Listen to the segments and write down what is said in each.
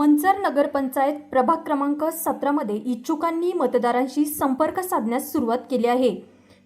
मंचर नगरपंचायत प्रभाग क्रमांक सतरामध्ये इच्छुकांनी मतदारांशी संपर्क साधण्यास सुरुवात केली आहे.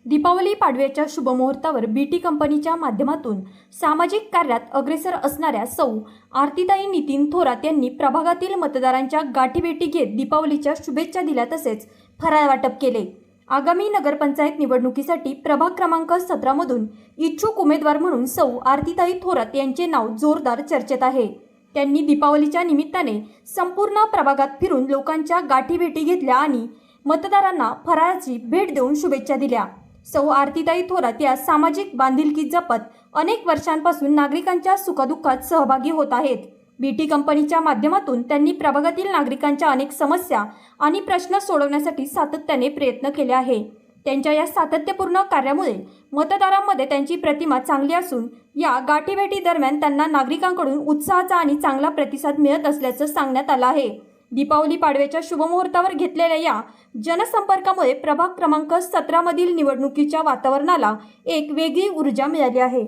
दीपावली पाडव्याच्या शुभमुहूर्तावर बी टी कंपनीच्या माध्यमातून सामाजिक कार्यात अग्रेसर असणाऱ्या सौ आरतीताई नितीन थोरात यांनी प्रभागातील मतदारांच्या गाठीभेटी घेत दीपावलीच्या शुभेच्छा दिल्या तसेच फराळ वाटप केले. आगामी नगरपंचायत निवडणुकीसाठी प्रभाग क्रमांक सतरामधून इच्छुक उमेदवार म्हणून सौ आरतीताई थोरात यांचे नाव जोरदार चर्चेत आहे. त्यांनी दीपावलीच्या निमित्ताने संपूर्ण प्रभागात फिरून लोकांच्या गाठीभेटी घेतल्या आणि मतदारांना फराळाची भेट देऊन शुभेच्छा दिल्या. सौ आरतीताई थोरात या सामाजिक बांधिलकी जपत अनेक वर्षांपासून नागरिकांच्या सुखदुःखात सहभागी होत आहेत. बीटी कंपनीच्या माध्यमातून त्यांनी प्रभागातील नागरिकांच्या अनेक समस्या आणि प्रश्न सोडवण्यासाठी सातत्याने प्रयत्न केले आहे. त्यांच्या या सातत्यपूर्ण कार्यामुळे मतदारांमध्ये त्यांची प्रतिमा चांगली असून या गाठीभेटी दरम्यान त्यांना नागरिकांकडून उत्साहाचा आणि चांगला प्रतिसाद मिळत असल्याचं सांगण्यात आलं आहे. दीपावली पाडव्याच्या शुभमुहूर्तावर घेतलेल्या या जनसंपर्कामुळे प्रभाग क्रमांक सतरामधील निवडणुकीच्या वातावरणाला एक वेगळी ऊर्जा मिळाली आहे.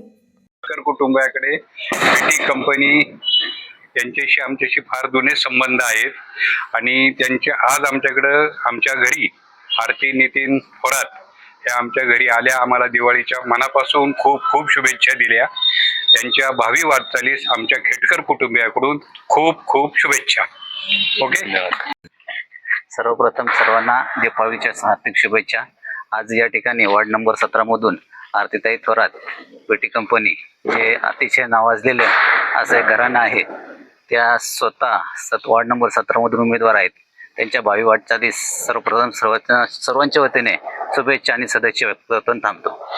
कुटुंबाकडे कंपनी यांच्याशी आमच्याशी फार जुने संबंध आहेत आणि त्यांचे आज आमच्याकडं आमच्या घरी आरती नितीन थोरात हे आमच्या घरी आल्या. आम्हाला दिवाळीच्या मनापासून खूप खूप शुभेच्छा दिल्या. त्यांच्या भावी वाटचालीस आमच्या खेटकर कुटुंबियाकडून खूप खूप शुभेच्छा. ओके सर्वप्रथम सर्वांना दीपावलीच्या हार्दिक शुभेच्छा. आज या ठिकाणी वार्ड नंबर सतरामधून आरतीताई थोरात पेटी कंपनी जे अतिशय नावाजलेलं असं एक घराणं आहे त्या स्वतः सत वार्ड नंबर सतरामधून उमेदवार आहेत. त्यांच्या भावी वाटचालीस सर्वप्रथम सर्व सर्वांच्या वतीने शुभेच्छा आणि सदस्य व्यक्त करून थांबतो.